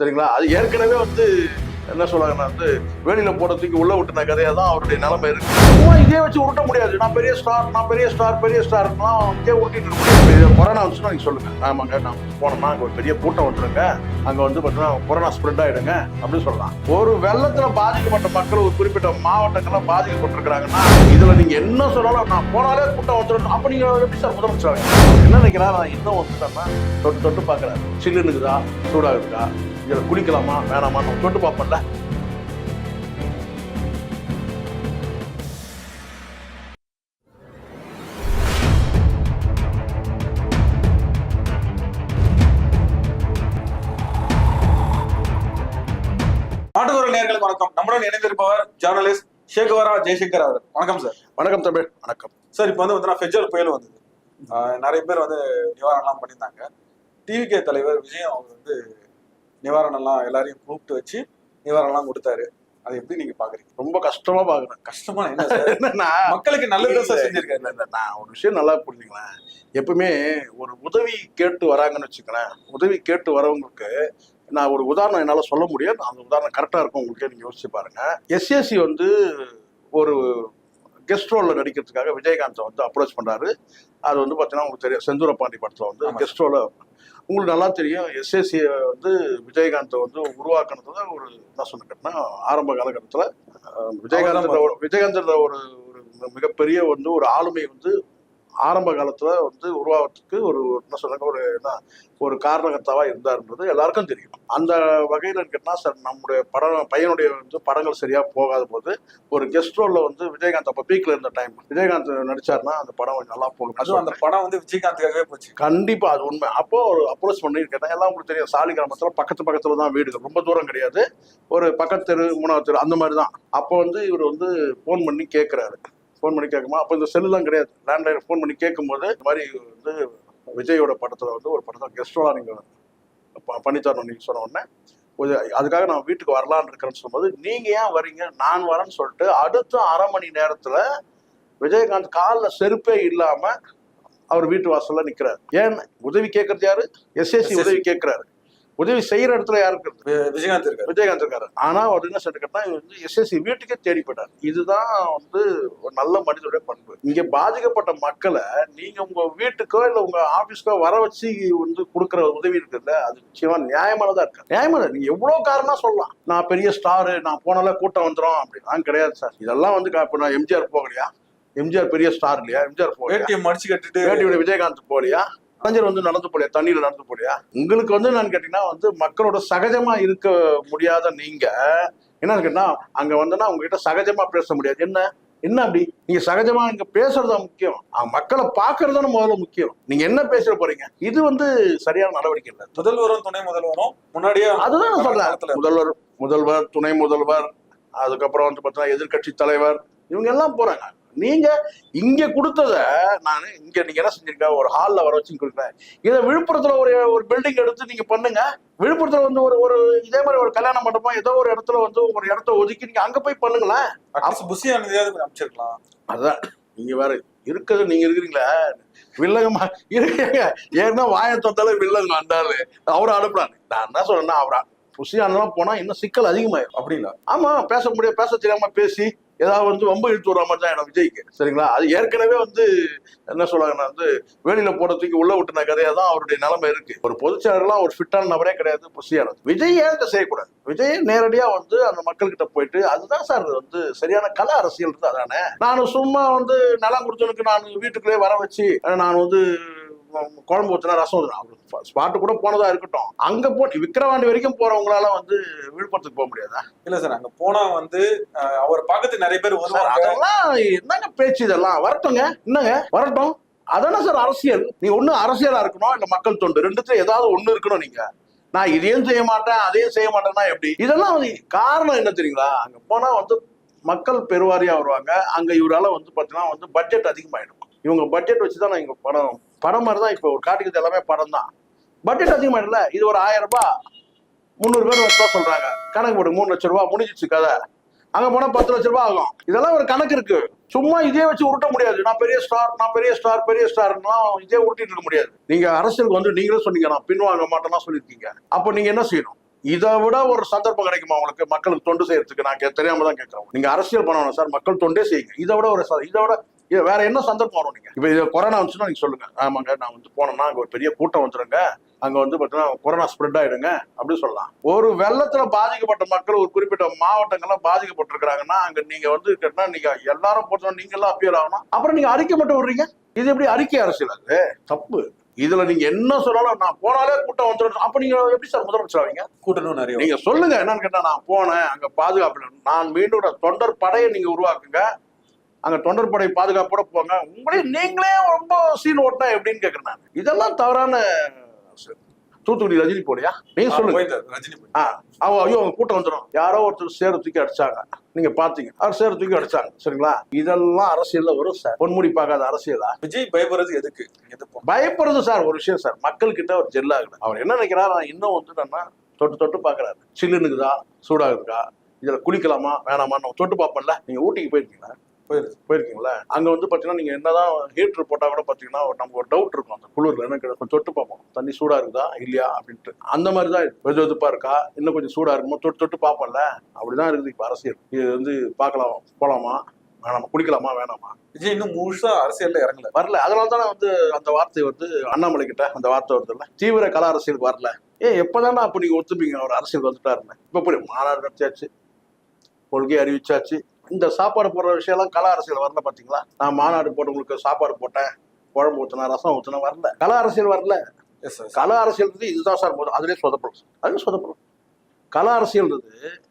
சரிங்களா? அது ஏற்கனவே வந்து என்ன சொல்றாங்கன்னா வந்து வெளியில போடுறதுக்கு உள்ள விட்டுன கதையா தான் அவருடைய நிலைமை இருக்கு. சும்மா இதே வச்சு உருட்ட முடியாது. நான் பெரிய ஸ்டார் நான் பெரிய ஸ்டார் பெரிய ஸ்டார்லாம் இதே உருட்டிட்டு இருக்க கொரோனா வந்துச்சுன்னா நீங்க சொல்லுங்க. ஆமாங்க நான் போனோம்னா அங்கே ஒரு பெரிய கூட்டம் விட்டுருங்க அங்க வந்து பார்த்தீங்கன்னா கொரோனா ஸ்ப்ரெட் ஆயிடுங்க அப்படின்னு சொல்லலாம். ஒரு வெள்ளத்துல பாதிக்கப்பட்ட மக்கள் ஒரு குறிப்பிட்ட மாவட்டங்கள்லாம் பாதிக்கப்பட்டிருக்கிறாங்கன்னா இதுல நீங்க என்ன சொன்னாலும் நான் போனாலே கூட்டம் வந்துடும் அப்ப நீங்க எப்படி சார் முதலமைச்சர்? என்ன நினைக்கிறா நான் இன்னும் வந்துட்டேன்னா தொட்டு தொட்டு பாக்குறேன் சில்லுன்னு இருக்குதா? சூடா இருக்குதா இதுல குளிக்கலாமா? வேணாமா? நம்ம தொட்டு பார்ப்போம்ல நாட்டுக்குரல் நேர்களுக்கு வணக்கம். நம்முடன் இணைந்திருப்பவர் ஜேர்னலிஸ்ட் சேகவரா ஜெய்சங்கர் அவர் வணக்கம் சார் வணக்கம் தமிழ் வணக்கம். சார் இப்போ வந்து பார்த்தீங்கன்னா ஃபெஜல் புயல் வந்தது. நிறைய பேர் வந்து நிவாரணம்லாம் பண்ணியிருந்தாங்க. டிவிகே தலைவர் விஜயம் அவர் வந்து நிவாரணம்லாம் எல்லாரையும் கூப்பிட்டு வச்சு நிவாரணம்லாம் கொடுத்தாரு. அதை எப்படி நீங்க பாக்குறீங்க? ரொம்ப கஷ்டமா பாக்குறேன். கஷ்டமா என்ன என்னன்னா மக்களுக்கு நல்லது சார் இல்ல, நான் ஒரு விஷயம் நல்லா புரிஞ்சுங்களேன் எப்பவுமே ஒரு உதவி கேட்டு வராங்கன்னு வச்சுக்கலேன் உதவி கேட்டு வரவங்களுக்கு நான் ஒரு உதாரணம் என்னால சொல்ல முடியாது. அந்த உதாரணம் கரெக்டா இருக்கும் உங்களுக்கு நீங்க யோசிச்சு பாருங்க. எஸ்எஸ்சி வந்து ஒரு கெஸ்ட் ரோல்ல நடிக்கிறதுக்காக விஜயகாந்தை வந்து அப்ரோச் பண்றாரு. அது வந்து பார்த்தீங்கன்னா உங்களுக்கு தெரியும். செந்தூர பாண்டி படத்துல வந்து. கெஸ்ட் ரோல உங்களுக்கு நல்லா தெரியும். எஸ்எஸ்சி வந்து விஜயகாந்தை வந்து உருவாக்குனதுல ஒரு என்ன சொன்னா ஆரம்ப காலகட்டத்துல விஜயகாந்த் விஜயகாந்த் ஒரு ஒரு மிகப்பெரிய வந்து ஒரு ஆளுமை வந்து ஆரம்ப காலத்துல வந்து உருவாகிறதுக்கு ஒரு என்ன சொல்றாங்க ஒரு என்ன ஒரு காரணகர்த்தாவா இருந்தாருன்றது எல்லாருக்கும் தெரியும். அந்த வகையில இருக்கா சார் நம்முடைய படம் பையனுடைய வந்து படங்கள் சரியா போகாத போது ஒரு கெஸ்ட் ரோல்ல வந்து விஜயகாந்த் அப்ப பீக்ல இருந்த டைம் விஜயகாந்த் நடிச்சாருன்னா அந்த படம் கொஞ்சம் நல்லா போகும். அதுவும் அந்த படம் வந்து விஜயகாந்துக்காகவே போச்சு. கண்டிப்பா அது உண்மை. அப்போ ஒரு அப்ரோச் பண்ணி கேட்டேன் எல்லாம் உங்களுக்கு தெரியும் சாலி கிராமத்துல பக்கத்து பக்கத்துல தான் வீடுகள். ரொம்ப தூரம் கிடையாது. ஒரு பக்கத்து தெரு மூணாவது தெரு அந்த மாதிரி தான். அப்போ வந்து இவர் வந்து ஃபோன் பண்ணி கேட்குறாரு ஃபோன் பண்ணி கேட்குமா? அப்போ இந்த செல்லுலாம் கிடையாது. லேண்ட்லைன் ஃபோன் பண்ணி கேட்கும்போது இந்த மாதிரி வந்து விஜயோட படத்துல வந்து ஒரு படத்தை கெஸ்டோலாம் நீங்க ப- பண்ணித்தரணும் நீங்க சொன்ன உடனே. அதுக்காக நான் வீட்டுக்கு வரலான்னு இருக்கிறேன்னு சொல்லும்போது நீங்க ஏன் வரீங்க? நான் வரேன்னு சொல்லிட்டு அடுத்த அரை மணி நேரத்துல விஜயகாந்த் காலில் செருப்பே இல்லாம அவர் வீட்டு வாசல்ல நிக்கிறாரு. ஏன்? உதவி கேட்கறது யாரு? எஸ்எஸ்சி. உதவி கேட்கிறாரு. உதவி செய்யற இடத்துல யாரு இருக்கிறது? வி- விஜயகாந்த் இருக்காரு. விஜயகாந்த் இருக்காரு. ஆனா அவர் என்ன சொல்லிட்டு கேட்டா இவர் வந்து எஸ்எஸ்சி வீட்டுக்கே தேடி போயிட்டார். இதுதான் வந்து ஒரு நல்ல மனிதனுடைய பண்பு. இங்க பாதிக்கப்பட்ட மக்களை நீங்க உங்க வீட்டுக்கோ இல்ல உங்க ஆபீஸ்க்கோ வர வச்சு வந்து கொடுக்குற உதவி இருக்குல்ல அது நிச்சயமா நியாயமானதா இருக்கு. நியாயமானது நீங்க எவ்வளவு காரணம் சொல்லலாம். நான் பெரிய ஸ்டாரு நான் போனால கூட்டம் வந்துடும் அப்படிலாம் கிடையாது சார். இதெல்லாம் வந்து இப்ப நான் எம்ஜிஆர் போகலையா? எம்ஜிஆர் பெரிய ஸ்டார் இல்லையா? எம்ஜிஆர் போகலையா? மடிச்சு கட்டிட்டு விஜயகாந்த் போலியா கலைஞர் வந்து நடந்து போலியா? தண்ணியில நடந்து போலியா? உங்களுக்கு வந்து என்னன்னு கேட்டீங்கன்னா வந்து மக்களோட சகஜமா இருக்க முடியாத நீங்க என்னன்னு கேட்டா அங்க வந்தனா உங்ககிட்ட சகஜமா பேச முடியாது. என்ன? என்ன அப்படி? நீங்க சகஜமா இங்க பேசுறது தான் முக்கியம். மக்களை பாக்குறது தானே முதல்ல முக்கியம். நீங்க என்ன பேச போறீங்க? இது வந்து சரியான நடவடிக்கை இல்லை. முதல்வரும் துணை முதல்வரும் முன்னாடியே அதுதான் நான் சொல்றேன். முதல்வர் முதல்வர் துணை முதல்வர் அதுக்கப்புறம் வந்து பார்த்தீங்கன்னா எதிர்க்கட்சி தலைவர் இவங்க எல்லாம் போறாங்க. நீங்க இங்க கொடுத்தத நான் இங்க நீங்க என்ன செஞ்சிருக்க ஒரு ஹால்ல வர வச்சு கொடுக்குறேன். இதை விழுப்புரத்துல ஒரு ஒரு பில்டிங் எடுத்து நீங்க பண்ணுங்க. விழுப்புரத்துல வந்து ஒரு ஒரு இதே மாதிரி ஒரு கல்யாண மண்டபம் ஏதோ ஒரு இடத்துல வந்து ஒரு இடத்த ஒதுக்கி நீங்க அங்க போய் பண்ணுங்களேன். புஷி அனுமதியாவது கொஞ்சம் அமைச்சிருக்கலாம். அதான். நீங்க வேற இருக்கிறது நீங்க இருக்கிறீங்களா. வில்லங்கமா இருக்கீங்க ஏன்னா வாயை தொத்தாலே வில்லங்க வந்தாரு அவரை அனுப்புறாரு. நான் என்ன சொல்றேன்னா அவரா புசியானலாம் போனா இன்னும் சிக்கல் அதிகமாயிரும். அப்படிங்களா? ஆமா பேச முடியாது. பேச தெரியாம பேசி ஏதாவது வந்து ரொம்ப இழுத்து விடுற மாதிரி தான் எனக்கு விஜய்க்கு. சரிங்களா? அது ஏற்கனவே வந்து என்ன சொல்றாங்கன்னா வந்து வேலையில போடுறதுக்கு உள்ள விட்டுன கதையா தான் அவருடைய நிலைமை இருக்கு. ஒரு பொதுச்செயலாம் ஒரு ஃபிட்டான நபரே கிடையாது புசியானது விஜய் ஏன் செய்யக்கூடாது? விஜய் நேரடியா வந்து அந்த மக்கள்கிட்ட போயிட்டு அதுதான் சார் வந்து சரியான கல அரசியல் இருந்து அதானே நான் சும்மா வந்து நிலம் கொடுத்தவனுக்கு நான் வீட்டுக்குள்ளே வர வச்சு நான் வந்து குழம்பு ஊத்துனா ரசம் அவர் ஸ்பாட்டு கூட போனதா இருக்கட்டும். அங்க போ விக்கிரவாண்டி வரைக்கும் போறவங்களால வந்து விழுப்புரத்துக்கு போக முடியாதா? இல்ல சார் அங்க போனா வந்து அவரை பார்க்கறதுக்கு நிறைய பேர் வருவாங்க. அதெல்லாம் என்னங்க பேச்சு இதெல்லாம்? வரட்டுங்க என்னங்க? வரட்டும். அதானே சார் அரசியல்? நீ ஒண்ணு அரசியலா இருக்கணும் இல்ல மக்கள் தொண்டு? ரெண்டுத்துல ஏதாவது ஒண்ணு இருக்கணும் நீங்க. நான் இதையும் செய்ய மாட்டேன் அதையும் செய்ய மாட்டேன்னா எப்படி? இதெல்லாம் வந்து காரணம் என்ன தெரியுங்களா? அங்க போனா வந்து மக்கள் பெருவாரியா வருவாங்க. அங்க இவரால வந்து பாத்தீங்கன்னா வந்து பட்ஜெட் அதிகமாயிடும். இவங்க பட்ஜெட் வச்சுதான் நான் இங்க படம் படம் மாதிரி தான் இப்போ ஒரு காட்டுக்கு எல்லாமே படம் தான் பட்ஜெட் இல்லை. இது ஒரு ஆயிரம் ரூபாய் முந்நூறு பேர் வச்சா சொல்றாங்க. கணக்கு போடு மூணு லட்ச ரூபா முடிஞ்சிச்சு கதை. அங்க போனா பத்து லட்ச ரூபா ஆகும். இதெல்லாம் ஒரு கணக்கு இருக்கு. சும்மா இதே வச்சு உருட்ட முடியாது. நான் பெரிய ஸ்டார் நான் பெரிய ஸ்டார் பெரிய ஸ்டார்லாம் இதே உருட்டிட்டு இருக்க முடியாது. நீங்க அரசியலுக்கு வந்து நீங்களே சொன்னீங்க. நான் பின்வாங்க மாட்டேன்னா சொல்லியிருக்கீங்க. அப்போ நீங்க என்ன செய்யணும்? இதை விட ஒரு சந்தர்ப்பம் கிடைக்குமா உங்களுக்கு? மக்களுக்கு தொண்டு செய்யறதுக்கு? நான் கே- தெரியாம தான் கேட்கறேன். நீங்க அரசியல் பண்ணணும் சார். மக்கள் தொண்டே செய்யுங்க. இதை விட ஒரு இதை விட இது வேற என்ன சந்தர்ப்பம் வரும் நீங்க? இப்ப இது கொரோனா வந்துச்சுன்னா நீங்க சொல்லுங்க. ஆமாங்க நான் வந்து போனேன்னா அங்க ஒரு பெரிய கூட்டம் வந்துருங்க. அங்க வந்து பாத்தீங்கன்னா கொரோனா ஸ்ப்ரெட் ஆயிடுங்க அப்படின்னு சொல்லலாம். ஒரு வெள்ளத்துல பாதிக்கப்பட்ட மக்கள் ஒரு குறிப்பிட்ட மாவட்டங்கள்ல பாதிக்கப்பட்டிருக்கிறாங்கன்னா அங்க நீங்க வந்து கேட்டா நீங்க எல்லாரும் போட்டோம் நீங்க எல்லாம் அப்பியர் ஆகணும். அப்புறம் நீங்க அறிக்கை மட்டும் விடுறீங்க? இது எப்படி அறிக்கை அரசியல் அது? தப்பு. இதுல நீங்க என்ன சொன்னாலும் நான் போனாலே கூட்டம் வந்துடும் அப்ப நீங்க எப்படி சார் முதலமைச்சர் ஆவீங்க? கூட்டணும் நிறைய நீங்க சொல்லுங்க. என்னன்னு கேட்டா நான் போனேன். அங்க பாதுகாப்பு. நான் மீண்டும் தொண்டர் படையை நீங்க உருவாக்குங்க. அங்க தொண்டர் படை பாதுகாப்போட போங்க. உங்களே நீங்களே ரொம்ப சீன் ஓட்டினா எப்படின்னு கேக்குறேன் நான். இதெல்லாம் தவறான. தூத்துக்குடி ரஜினி போலியா நீங்க சொல்லுங்க. ரஜினி ஆ அவன் ஐயோ அவங்க கூட்டம் வந்துடும் யாரோ ஒருத்தர் சேர தூக்கி அடிச்சாங்க. நீங்க பாத்தீங்க. அவர் சேர தூக்கி அடிச்சாங்க. சரிங்களா? இதெல்லாம் அரசியல்ல வரும் சார். பொன்முடி பார்க்காத அரசியலா? விஜய் பயப்படுறது எதுக்கு? பயப்படுறது சார் ஒரு விஷயம் சார். மக்கள் கிட்ட அவர் ஜெல்லாகல அவர் என்ன நினைக்கிறார்? நான் இன்னும் வந்து நம்ம தொட்டு தொட்டு பாக்குறாரு சில்லுனுக்குதா சூடாகுதா இதுல குளிக்கலாமா? வேணாமா தொட்டு பார்ப்போம்ல. நீங்க ஊட்டிக்கு போயிருக்கீங்களா? போயிருது போயிருக்கீங்களா? அங்க வந்து பாத்தீங்கன்னா நீங்க என்னதான் ஹீட்டர் போட்டா கூட பாத்தீங்கன்னா நமக்கு ஒரு டவுட் இருக்கும். அந்த குளிர்ல என்ன கொஞ்சம் தொட்டு பார்ப்போம். தண்ணி சூடா இருக்குதா? இல்லையா? அப்படின்ட்டு. அந்த மாதிரி தான் வெது வெதுப்பா இருக்கா? இன்னும் கொஞ்சம் சூடா இருக்குமோ? தொட்டு தொட்டு பார்ப்போம்ல. அப்படிதான் இருக்குது இப்ப அரசியல். இது வந்து பார்க்கலாம் போலாமா? வேணாமா? குளிக்கலாமா வேணாமா? விஜய் இன்னும் முழுசா அரசியல்ல இறங்கல. வரல. அதனால தானே வந்து அந்த வார்த்தை வந்து அண்ணாமலை கிட்ட அந்த வார்த்தை வருதுல்ல தீவிர கல அரசியலுக்கு வரல. ஏ எப்பதானே அப்ப நீங்க ஒத்துப்பீங்க? அவர் அரசியல் வந்துட்டாருன்னு. இப்ப புரியும். மாநாடு நடத்தியாச்சு கொள்கை அறிவிச்சாச்சு. இந்த சாப்பாடு போடுற விஷயம் எல்லாம் கல அரசியல் வரல பாத்தீங்களா? நான் மாநாடு போட்டு உங்களுக்கு சாப்பாடு போட்டேன் குழம்பு ஊத்துனா ரசம் ஊத்துனா வரல. கல அரசியல் வரல. எஸ் சார் கல அரசியல் இதுதான் சார் முதல் அதுலேயே சொதப்படும் அதுலேயே சொதப்படும் கல அரசியல்ன்றது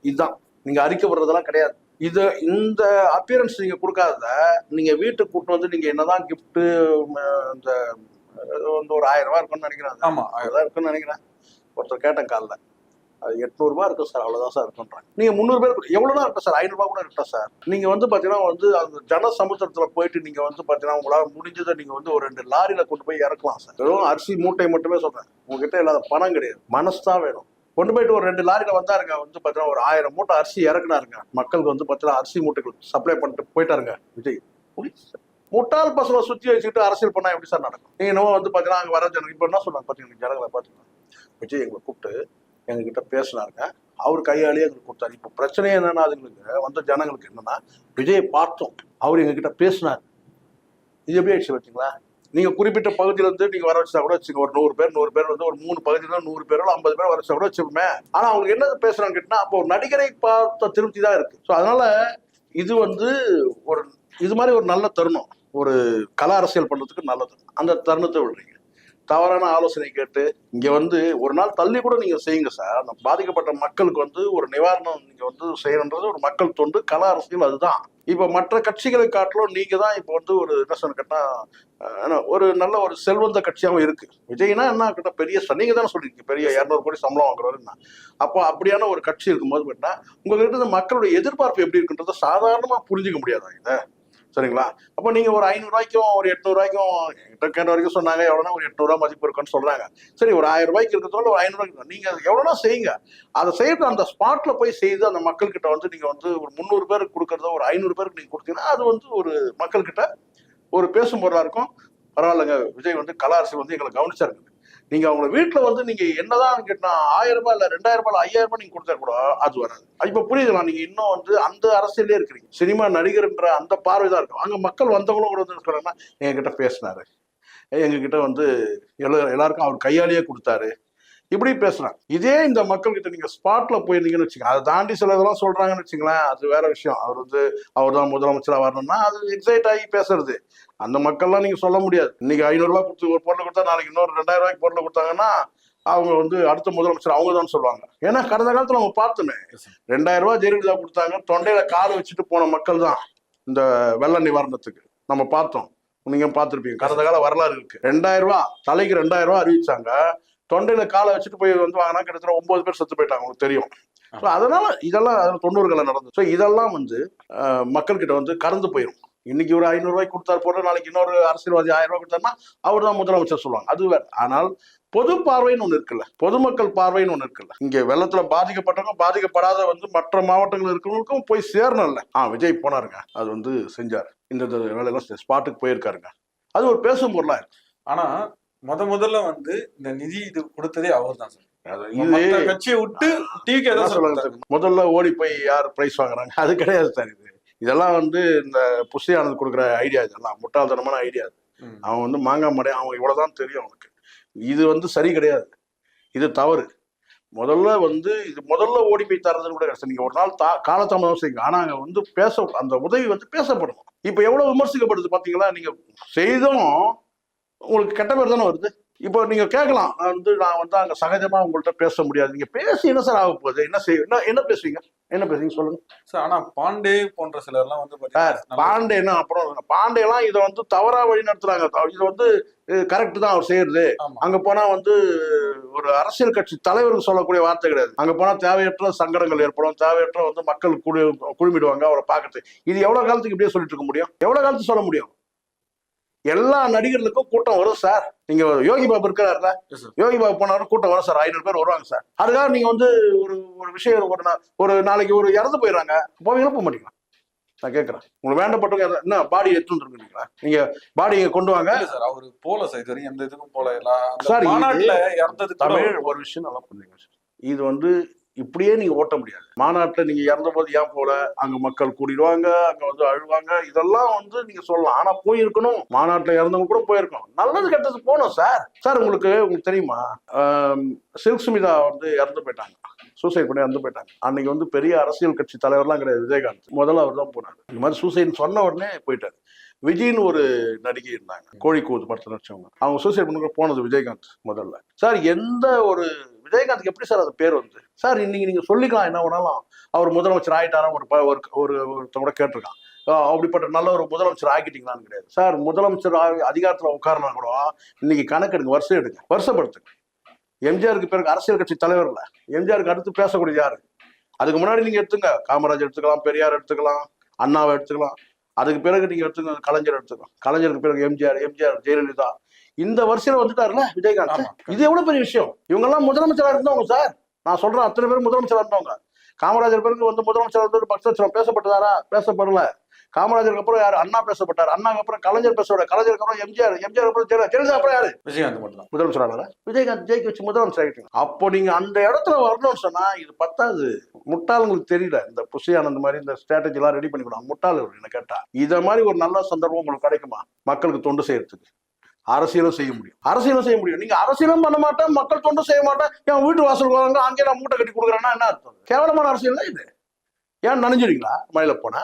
இதுதான். நீங்க அறிக்கை விடுறதெல்லாம் கிடையாது. இது இந்த அப்பியரன்ஸ் நீங்க கொடுக்காத நீங்க வீட்டுக்கு கூட்டு வந்து நீங்க என்னதான் gift இந்த வந்து ஒரு ஆயிரம் ரூபாய் இருக்கும்னு நினைக்கிறேன் அது. ஆமா அதான் இருக்குன்னு நினைக்கிறேன். ஒருத்தர் கேட்டேன் காலைல. அது இருக்கும் சார் அவ்வளோதான் சார் இருக்குன்றாங்க. நீங்கள் முந்நூறு பேர் எவ்வளவுதான் இருக்கும் சார் ஐநூறு கூட இருக்கட்டும் சார். நீங்கள் வந்து பார்த்தீங்கன்னா வந்து அந்த ஜன சமுத்திரத்தில் போயிட்டு நீங்கள் வந்து பார்த்தீங்கன்னா உங்களால் முடிஞ்சதை நீங்கள் வந்து ஒரு ரெண்டு லாரியில் கொண்டு போய் இறக்கலாம் சார். வெறும் அரிசி மூட்டை மட்டுமே சொல்கிறேன் உங்ககிட்ட இல்லாத பணம் கிடையாது. மனசு தான் வேணும். கொண்டு போயிட்டு ஒரு ரெண்டு லாரியில் வந்தாருங்க வந்து பார்த்தீங்கன்னா ஒரு ஆயிரம் மூட்டை அரிசி இறக்குனாருங்க. மக்களுக்கு வந்து பார்த்தீங்கன்னா அரிசி மூட்டைகள் சப்ளை பண்ணிட்டு போயிட்டாருங்க விஜய். புரியுது சார். முட்டாள் பசங்களை சுற்றி வச்சுக்கிட்டு அரசியல் பண்ணால் எப்படி சார் நடக்கும்? நீங்கள் என்னவோ வந்து பார்த்தீங்கன்னா அங்கே வர ஜனங்க இப்போ என்ன சொன்னாங்க பார்த்தீங்கன்னா ஜனங்களை பார்த்தீங்கன்னா விஜய் எங்களை கூப்பிட்டு எங்ககிட்ட பேசினாருங்க. அவர் கையாலேயே எங்களுக்கு கொடுத்தாரு. இப்போ பிரச்சனை என்னன்னா அதுங்களுக்கு வந்த ஜனங்களுக்கு என்னன்னா விஜயை பார்த்தோம். அவர் எங்ககிட்ட பேசினார். இது எப்படி ஆயிடுச்சு பார்த்தீங்களா? நீங்க குறிப்பிட்ட பகுதியில இருந்து நீங்க வர வச்சா கூட வச்சுங்க ஒரு நூறு பேர் நூறு பேர் வந்து ஒரு மூணு பகுதியில நூறு பேரோ ஐம்பது பேர் வர வச்சா கூட வச்சுப்போமே ஆனா அவங்க என்ன பேசுகிறாங்க கேட்டால் அப்போ ஒரு நடிகரை பார்த்த திருப்தி தான் இருக்கு. ஸோ அதனால இது வந்து ஒரு இது மாதிரி ஒரு நல்ல தருணம். ஒரு கலா அரசியல் பண்றதுக்கு நல்லது அந்த தருணத்தை விடுறீங்க. தவறான ஆலோசனை கேட்டு இங்க வந்து ஒரு நாள் தள்ளி கூட நீங்க செய்யுங்க சார் அந்த பாதிக்கப்பட்ட மக்களுக்கு வந்து ஒரு நிவாரணம் நீங்க வந்து செய்யணுன்றது ஒரு மக்கள் தொண்டு கல அரசியல் அதுதான். இப்ப மற்ற கட்சிகளை காட்டிலும் நீங்க தான் இப்ப வந்து ஒரு என்ன சொன்ன என்ன, ஒரு நல்ல ஒரு செல்வந்த கட்சியாகவும் இருக்கு. விஜய்னா என்ன கேட்டா பெரிய ச- நீங்க தானே சொல்லிருக்கீங்க பெரிய இரநூறு கோடி சம்பளம் வாங்குறாருன்னா அப்போ அப்படியான ஒரு கட்சி இருக்கும்போது கேட்டா உங்ககிட்ட மக்களுடைய எதிர்பார்ப்பு எப்படி இருக்குன்றத சாதாரணமா புரிஞ்சுக்க முடியாதா இதை சரிங்களா? அப்போ நீங்க ஒரு ஐநூறுவாய்க்கும் ஒரு எட்நூறுவாய்க்கும் என்கிட்ட கேட்ட வரைக்கும் சொன்னாங்க எவ்வளோனா ஒரு எட்நூறு மதிப்பு இருக்குன்னு சொல்றாங்க. சரி ஒரு ஆயிரம் ரூபாய்க்கு இருக்கிறதோட ஒரு ஐநூறு நீங்கள் நீங்க எவ்வளோனா செய்யுங்க. அதை செய்யறது அந்த ஸ்பாட்ல போய் செய்து அந்த மக்கள்கிட்ட வந்து நீங்க வந்து ஒரு முந்நூறு பேருக்கு கொடுக்குறத ஒரு ஐநூறு பேருக்கு நீங்க கொடுத்தீங்கன்னா அது வந்து ஒரு மக்கள்கிட்ட ஒரு பேசும் பொருளா இருக்கும். பரவாயில்லைங்க. விஜய் வந்து கலா அரசியல் வந்து எங்களை கவனிச்சாருங்க நீங்க அவங்க வீட்டுல வந்து நீங்க என்னதான் கேட்டா ஆயிரம் ரூபாய் இல்ல ரெண்டாயிரம் ரூபாய் ஐயாயிரம் ரூபாய் நீங்க கொடுத்தா கூட அது வராது. இப்ப புரியுதுங்களா? நீங்க இன்னும் வந்து அந்த அரசியலே இருக்கிறீங்க. சினிமா நடிகர்ன்ற அந்த பார்வை தான் இருக்கும். அங்க மக்கள் வந்தவங்களும் கூட வந்து சொல்றாங்கன்னா எங்ககிட்ட பேசினாரு. எங்ககிட்ட வந்து எல்லா- எல்லாருக்கும் அவர் கையாலேயே கொடுத்தாரு. இப்படி பேசுறாங்க இதே இந்த மக்கள் கிட்ட நீங்க ஸ்பாட்ல போயிருந்தீங்கன்னு வச்சுக்கோங்க. அதை தாண்டி சில இதெல்லாம் சொல்றாங்கன்னு வச்சுங்களேன் அது வேற விஷயம். அவர் வந்து அவர் தான் முதலமைச்சரா வரணும்னா அது எக்ஸைட் ஆகி பேசுறது. அந்த மக்கள்லாம் நீங்க சொல்ல முடியாது. இன்னைக்கு ஐநூறு ரூபாய் கொடுத்து ஒரு பொருளை கொடுத்தா நாளைக்கு இன்னொரு ரெண்டாயிரம் ரூபாய்க்கு பொருளை கொடுத்தாங்கன்னா அவங்க வந்து அடுத்த முதலமைச்சர் அவங்க தான் சொல்லுவாங்க. ஏன்னா கடந்த காலத்துல நம்ம பார்த்தோமே. ரெண்டாயிரம் ரூபாய் ஜெயலலிதா கொடுத்தாங்க. தொண்டையில கால் வச்சுட்டு போன மக்கள் தான் இந்த வெள்ள நிவாரணத்துக்கு. நம்ம பார்த்தோம். நீங்க பார்த்திருப்பீங்க. கடந்த கால வரலாறு இருக்கு. ரெண்டாயிரம் ரூபாய் தலைக்கு ரெண்டாயிரம் ரூபாய் அறிவிச்சாங்க. தொண்டையில காலை வச்சுட்டு போய் வந்து வாங்கினா கிட்டத்தட்ட ஒன்பது பேர் செத்து போயிட்டாங்க உங்களுக்கு தெரியும். ஸோ அதனால இதெல்லாம் அதில் தொண்ணூறுகளை நடந்தது. ஸோ இதெல்லாம் வந்து மக்கள்கிட்ட வந்து கறந்து போயிடும் இன்னைக்கு ஒரு ஐநூறு ரூபாய்க்கு கொடுத்தாரு போல நாளைக்கு இன்னொரு அரசியல்வாதி ஆயிரம் ரூபாய் கொடுத்தாருன்னா அவர் தான் முதலமைச்சர் சொல்லுவாங்க. அது வேற. ஆனால் பொது பார்வைன்னு ஒண்ணு இருக்குல்ல பொதுமக்கள் பார்வைன்னு ஒண்ணு இருக்குல்ல இங்க வெள்ளத்துல பாதிக்கப்பட்டவங்க பாதிக்கப்படாத வந்து மற்ற மாவட்டங்கள் இருக்கிறவங்களுக்கும் போய் சேரணும்ல. ஆ விஜய் போனாருங்க. அது வந்து செஞ்சார். இந்த வேலையெல்லாம் ஸ்பாட்டுக்கு போயிருக்காருங்க. அது ஒரு பேசும் பொருளா இருக்கு. ஆனா முத முதல்ல வந்து இந்த நிதி இது கொடுத்ததே அவர் தான் சார் கட்சியை விட்டு டிவிகே என்ன தான் சொல்லுங்க முதல்ல ஓடி போய் யார் பிரைஸ் வாங்குறாங்க? அது கிடையாது சார் இது. இதெல்லாம் வந்து இந்த புஷி ஆனந்த் கொடுக்குற ஐடியா இதெல்லாம் முட்டாள்தனமான ஐடியா. அவன் வந்து மாங்காய் மடை அவன் இவ்வளவுதான் தெரியும் அவனுக்கு இது வந்து சரி கிடையாது. இது தவறு. முதல்ல வந்து இது முதல்ல ஓடி போய் தரதுன்னு கூட கிடையாது நீங்க ஒரு நாள் தா காலதாமதம் செய்யுங்க. ஆனா அங்க வந்து பேச அந்த உதவி வந்து பேசப்படணும். இப்ப எவ்வளவு விமர்சிக்கப்படுது பாத்தீங்களா? நீங்க செய்தும் உங்களுக்கு கெட்ட பேர் தானே வருது? இப்போ நீங்க கேட்கலாம். வந்து நான் வந்து அங்க சகஜமா உங்கள்ட்ட பேச முடியாது. நீங்க பேசி என்ன சார் ஆக போகுது? என்ன செய்ய என்ன என்ன பேசுவீங்க? என்ன பேசுவீங்க சொல்லுங்க. சார் ஆனா பாண்டே போன்ற சிலர்லாம் வந்து சார் பாண்டேன்னா அப்புறம் பாண்டேலாம் இதை வந்து தவறா வழி நடத்துறாங்க. இது வந்து கரெக்ட் தான் அவர் செய்யறது. அங்க போனா வந்து ஒரு அரசியல் கட்சி தலைவருக்கு சொல்லக்கூடிய வார்த்தை கிடையாது. அங்க போனா தேவையற்ற சங்கடங்கள் ஏற்படும். தேவையற்ற வந்து மக்கள் குழு குழுமிடுவாங்க. அவரை பார்க்கறது இது எவ்வளவு காலத்துக்கு இப்படியே சொல்லிட்டு இருக்க முடியும்? எவ்வளவு காலத்துக்கு சொல்ல முடியும்? எல்லா நடிகர்களுக்கும் கூட்டம் வரும் சார் நீங்க யோகி பாபு இருக்கிறாருல. யோகி பாபு போனாலும் கூட்டம் வரும் சார் ஐநூறு பேர் வருவாங்க சார் அதுக்காக நீங்க வந்து ஒரு ஒரு விஷயம் ஒரு ஒரு நாளைக்கு ஒரு இறந்து போயிடுறாங்க. போவீங்களா போக மாட்டீங்களா? நான் கேட்கறேன். உங்களுக்கு வேண்டப்பட்டவங்க என்ன பாடி எடுத்துட்டு வந்துருக்கீங்களா நீங்க பாடி கொண்டு வாங்க. சார் அவரு போல சார் இது வரைக்கும் எந்த இதுக்கும் போல. சார், இறந்தது தமிழ் ஒரு விஷயம் நல்லா புரிஞ்சுங்க சார். இது வந்து இப்படியே நீங்க ஓட்ட முடியாது. மாநாட்டில் நீங்க இறந்த போது ஏன் போல? அங்க மக்கள் கூடிடுவாங்க அங்க வந்து அழுவாங்க. இதெல்லாம் வந்து நீங்க சொல்லலாம். ஆனா போயிருக்கணும். மாநாட்டில் இறந்தவங்க கூட போயிருக்கணும். நல்லது கெட்டது போகணும் சார். சார் உங்களுக்கு உங்களுக்கு தெரியுமா? சில்க் சுமிதா வந்து இறந்து போயிட்டாங்க. சூசைட் பண்ணி இறந்து போயிட்டாங்க. அன்னைக்கு வந்து பெரிய அரசியல் கட்சி தலைவர்லாம் கிடையாது. விஜயகாந்த். முதல்ல அவர் தான் போனார். இந்த மாதிரி சூசைட் சொன்ன உடனே போயிட்டாரு. விஜய்னு ஒரு நடிகை இருந்தாங்க. கோழிக்கூத்து படத்தில் நடிச்சவங்க. அவங்க சூசைட் பண்ண போனது விஜயகாந்த் முதல்ல. சார் எந்த ஒரு விஜயகாந்த்க்கு எப்படி சார் அது பேர் வந்து? சார் இன்னைக்கு நீங்க சொல்லிக்கலாம் என்ன வேணாலும். அவர் முதலமைச்சர் ஆயிட்டாரா ஒரு ப- ஒரு ஒரு கேட்டிருக்கான். அப்படிப்பட்ட நல்ல ஒரு முதலமைச்சர் ஆக்கிட்டீங்களான்னு கிடையாது. சார் முதலமைச்சர் ஆகி அதிகாரத்துல உட்காரனா கூட இன்னைக்கு கணக்கு எடுங்க வருஷம் எடுங்க வருஷப்படுத்துங்க. எம்ஜிஆருக்கு பிறகு அரசியல் கட்சி தலைவர் இல்ல எம்ஜிஆருக்கு அடுத்து பேசக்கூடிய யாரு? அதுக்கு முன்னாடி நீங்க எடுத்துங்க. காமராஜர் எடுத்துக்கலாம் பெரியார் எடுத்துக்கலாம் அண்ணாவை எடுத்துக்கலாம். அதுக்கு பிறகு நீங்க எடுத்துங்க கலைஞர் எடுத்துக்கலாம். கலைஞருக்கு பிறகு எம்ஜிஆர் எம்ஜிஆர் ஜெயலலிதா. இந்த வரிசையில வந்துட்டாருல விஜயகாந்த். இது எவ்வளவு பெரிய விஷயம்? இவங்க எல்லாம் முதலமைச்சரா இருந்தவங்க சார். நான் சொல்றேன் அத்தனை பேர் முதலமைச்சரா இருந்தவங்க. காமராஜர் பிறகு வந்து முதலமைச்சர் வந்து பக்தவச்சலம் பேசப்பட்டதாரா? பேசப்படல. காமராஜருக்கு அப்புறம் யாரு? அண்ணா பேசப்பட்டார். அண்ணாக்கு அப்புறம் கலைஞர் பேசப்பட கலைஞருக்கு அப்புறம் எம்ஜிஆர். எம்ஜிஆர் அப்புறம் ஜெயலலிதா ஜெயலலிதா அப்புறம் யாரு? விஜயகாந்த் மட்டும் தான். விஜயகாந்த் ஜெயிக்க வச்சு முதலமைச்சர் ஆகிட்டீங்க அப்போ நீங்க அந்த இடத்துல வரணும்னு சொன்னா இது பத்தாது. முட்டாளுங்களுக்கு தெரியல. இந்த புஷியான இந்த மாதிரி இந்த ஸ்ட்ராட்டஜி எல்லாம் ரெடி பண்ணிக்கணும் முட்டாள் இவரு என்ன கேட்டா இத மாதிரி ஒரு நல்ல சந்தர்ப்பம் உங்களுக்கு கிடைக்குமா? மக்களுக்கு தொண்டு செய்யறதுக்கு. அரசியலும் செய்ய முடியும். அரசியலும் செய்ய முடியும். நீங்க அரசியலும் பண்ண மாட்டேன் மக்கள் தொண்டும் செய்ய மாட்டேன் என் வீட்டு வாசல் வராங்க அங்கே நான் மூட்டை கட்டி கொடுக்குறேன்னா என்ன அர்த்தம்? கேவலமான அரசியல் தான் இது. ஏன் நனைஞ்சிருங்களா மழையில போனா?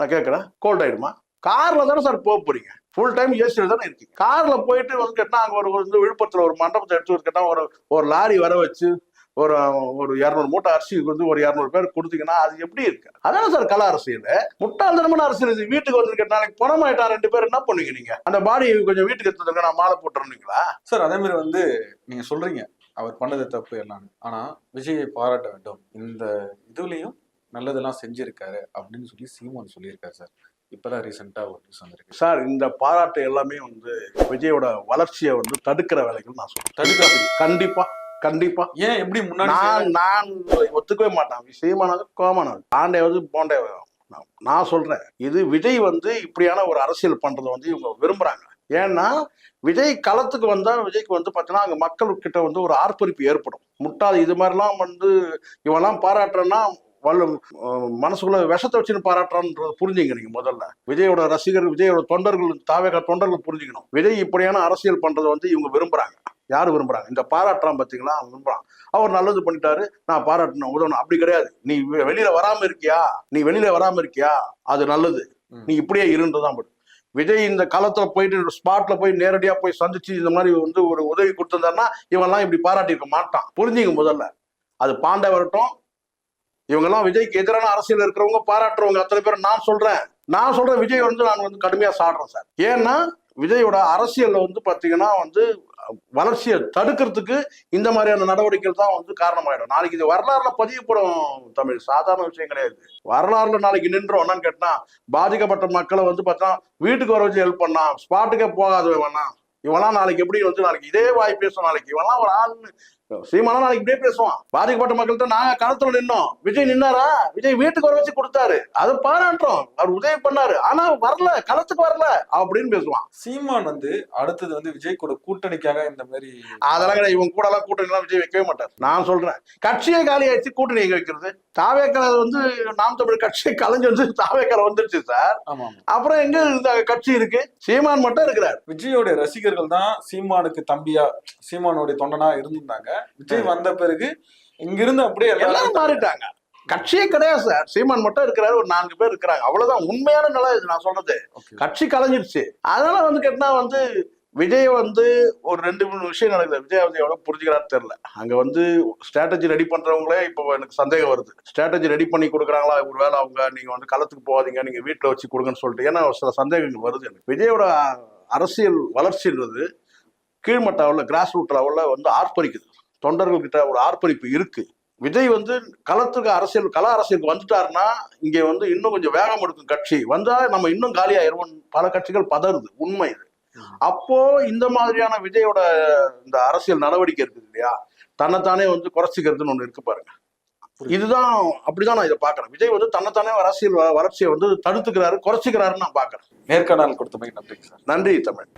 நான் கேட்கறேன். கோல்ட் ஆயிடுமா? கார்ல தானே சார் போக போறீங்க. ஃபுல் டைம் ஏசியில் தானே இருக்கீங்க. கார்ல போயிட்டு வந்து கேட்டா அங்க ஒரு வந்து விழுப்புரத்துல ஒரு மண்டபத்தை எடுத்து வந்து கேட்டா ஒரு ஒரு லாரி வர வச்சு ஒரு ஒரு இரநூறு மூட்டை அரிசிக்கு வந்து ஒரு இரநூறு பேர் கொடுத்தீங்கன்னா அது எப்படி இருக்கு? அதானே சார் கல அரசியல். முட்டாள்தனமான அரசியல் இது. வீட்டுக்கு வந்து கேட்டா நாளைக்கு பணமாயிட்டா ரெண்டு பேர் என்ன பண்ணுவீங்க நீங்க? அந்த பாடி கொஞ்சம் வீட்டுக்கு எடுத்துருங்க நான் மாலை போட்டுறீங்களா சார் அதே மாதிரி வந்து நீங்க சொல்றீங்க. அவர் பண்ணது தப்பு எல்லாம். ஆனா விஜயை பாராட்ட வேண்டும். இந்த இதுலயும் நல்லதெல்லாம் செஞ்சிருக்காரு அப்படின்னு சொல்லி சீமான் சொல்லியிருக்காரு சார் இப்பதான் ரீசெண்டா ஒரு நியூஸ் வந்திருக்கு. சார் இந்த பாராட்டு எல்லாமே வந்து விஜயோட வளர்ச்சியை வந்து தடுக்கிற வேலைகள் நான் சொல்றேன். தடுக்காது கண்டிப்பா. கண்டிப்பா. ஏன் எப்படி முன்னாடி நான் நான் ஒத்துக்கவே மாட்டேன். விஷயமானது கோமானது. பாண்டேவது போண்டே நான் சொல்றேன். இது விஜய் வந்து இப்படியான ஒரு அரசியல் பண்றதை வந்து இவங்க விரும்புறாங்க. ஏன்னா விஜய் களத்துக்கு வந்தா விஜய்க்கு வந்து பார்த்தீங்கன்னா அங்க மக்கள்கிட்ட வந்து ஒரு ஆர்ப்பரிப்பு ஏற்படும். முட்டாள் இது மாதிரிலாம் வந்து இவெல்லாம் பாராட்டுறேன்னா வல்ல மனசுக்குள்ள விஷத்தை வச்சுன்னு பாராட்டுறான்றது புரிஞ்சுங்க நீங்க முதல்ல. விஜயோட ரசிகர்கள் விஜயோட தொண்டர்கள் தாவேக தொண்டர்கள் புரிஞ்சுக்கணும். விஜய் இப்படியான அரசியல் பண்றதை வந்து இவங்க விரும்புறாங்க. யாரு விரும்புறாங்க? இந்த பாராட்டுறான் பாத்தீங்களா? அவன் விரும்புறான் அவர் நல்லது பண்ணிட்டாரு நான் பாராட்டணும் உதவணும். அப்படி கிடையாது. நீ வெளியில வராம இருக்கியா? நீ வெளியில வராம இருக்கியா? அது நல்லது. நீ இப்படியே இருந்துதான் படும் விஜய் இந்த காலத்துல போயிட்டு ஸ்பாட்ல போய் நேரடியா போய் சந்திச்சு இந்த மாதிரி வந்து ஒரு உதவி கொடுத்திருந்தாருன்னா இவன்லாம் இப்படி பாராட்டியிருக்க மாட்டான். புரிஞ்சுங்க முதல்ல. அது பாண்டே வரட்டும். இவங்கெல்லாம் விஜய்க்கு எதிரான அரசியல் இருக்கிறவங்க பாராட்டுறவங்க அத்தனை பேர் நான் சொல்றேன். நான் சொல்றேன் விஜய் வந்து நான் வந்து கடுமையா சாடுறேன் சார். ஏன்னா விஜயோட அரசியல்ல வந்து பாத்தீங்கன்னா வந்து வளர்ச்சியை தடுக்கிறதுக்கு இந்த மாதிரியான நடவடிக்கைகள் தான் வந்து காரணமாயிடும். நாளைக்கு இது வரலாறுல பதியப்படும் தமிழ். சாதாரண விஷயம் கிடையாது. வரலாறுல நாளைக்கு நின்றோம். என்னன்னு கேட்டா பாதிக்கப்பட்ட மக்களை வந்து பார்த்தா வீட்டுக்கு வர வச்சு ஹெல்ப் பண்ணா ஸ்பாட்டுக்கே போகாத வேணாம் இவெல்லாம் நாளைக்கு எப்படி வந்து நாளைக்கு இதே வாய் பேசும் நாளைக்கு. இவெல்லாம் ஒரு ஆள்னு சீமானா நாளைக்கு இப்படியே பேசுவான். பாதிக்கப்பட்ட மக்கள்கிட்ட நாங்க களத்துல நின்னோம். விஜய் நின்னாரா? விஜய் வீட்டுக்கு வர வச்சு கொடுத்தாரு. அதை பாராட்டுறோம். அவர் உதவி பண்ணாரு. ஆனா வரல. களத்துக்கு வரல. அப்படின்னு பேசுவான். சீமான் வந்து அடுத்தது வந்து விஜய் கூட கூட்டணிக்காக இந்த மாதிரி அதெல்லாம் கிடையாது. இவங்க கூட எல்லாம் கூட்டணி எல்லாம் விஜய் வைக்கவே மாட்டார். நான் சொல்றேன். கட்சியை காலி ஆயிடுச்சு கூட்டணி எங்க வைக்கிறது? தாவேக்கலை வந்து நாம் தமிழ் கட்சியை கலைஞ்சு வந்து தாவேக்கலை வந்துருச்சு சார். அப்புறம் எங்க இந்த கட்சி இருக்கு? சீமான் மட்டும் இருக்கிறார். விஜயோட ரசிகர்கள் தான் சீமானுக்கு தம்பியா சீமானுடைய தொண்டனா இருந்திருந்தாங்க. விஜய் வந்த பிறகு இங்கிருந்து அப்படியே எல்லாரும் மாறிட்டாங்க. கட்சியே கிடையாது சார். சீமான் மட்டும் இருக்கிறாரு ஒரு நான்கு பேர் இருக்கிறாங்க. அவ்வளவுதான். உண்மையான நிலை இது நான் சொல்றது. Okay. கட்சி கலைஞ்சிருச்சு. அதனால வந்து கேட்டா வந்து விஜய் வந்து ஒரு ரெண்டு மூணு விஷயம் நடக்குது. விஜய் வந்து எவ்வளவு புரிஞ்சுக்கிறாரு தெரியல. அங்க வந்து ஸ்ட்ராட்டஜி ரெடி பண்றவங்களே இப்போ எனக்கு சந்தேகம் வருது. ஸ்ட்ராட்டஜி ரெடி பண்ணி கொடுக்குறாங்களா? ஒருவேளை அவங்க நீங்க வந்து களத்துக்கு போகாதீங்க. நீங்க வீட்டுல வச்சு கொடுங்கன்னு சொல்லிட்டு. ஏன்னா ஒரு சில சந்தேகங்கள் வருது எனக்கு. விஜயோட அரசியல் வளர்ச்சின்றது கீழ்மட்ட லெவலில் கிராஸ் ரூட் லெவலில் வந்து ஆர்ப்பரிக்குது. தொண்டர்கள் கிட்ட ஒரு ஆர்ப்பரிப்பு இருக்கு. விஜய் வந்து களத்துக்கு அரசியல் கல அரசியலுக்கு வந்துட்டாருன்னா இங்க வந்து இன்னும் கொஞ்சம் வேகம் எடுக்கும் கட்சி. வந்தா நம்ம இன்னும் காலியாயிருவோம். பல கட்சிகள் பதறுது உண்மை இது. அப்போ இந்த மாதிரியான விஜயோட இந்த அரசியல் நடவடிக்கை இருக்குது இல்லையா? தன்னைத்தானே வந்து குறைச்சிக்கிறதுன்னு ஒண்ணு இருக்கு பாருங்க. இதுதான் அப்படிதான் நான் இதை பாக்குறேன் விஜய் வந்து தன்னைத்தானே அரசியல் வளர்ச்சியை வந்து தடுத்துக்கிறாரு குறைச்சிக்கிறாருன்னு நான் பாக்குறேன் நேர்காணல் கொடுத்தமைக்கு நன்றி சார். நன்றி தமிழ்.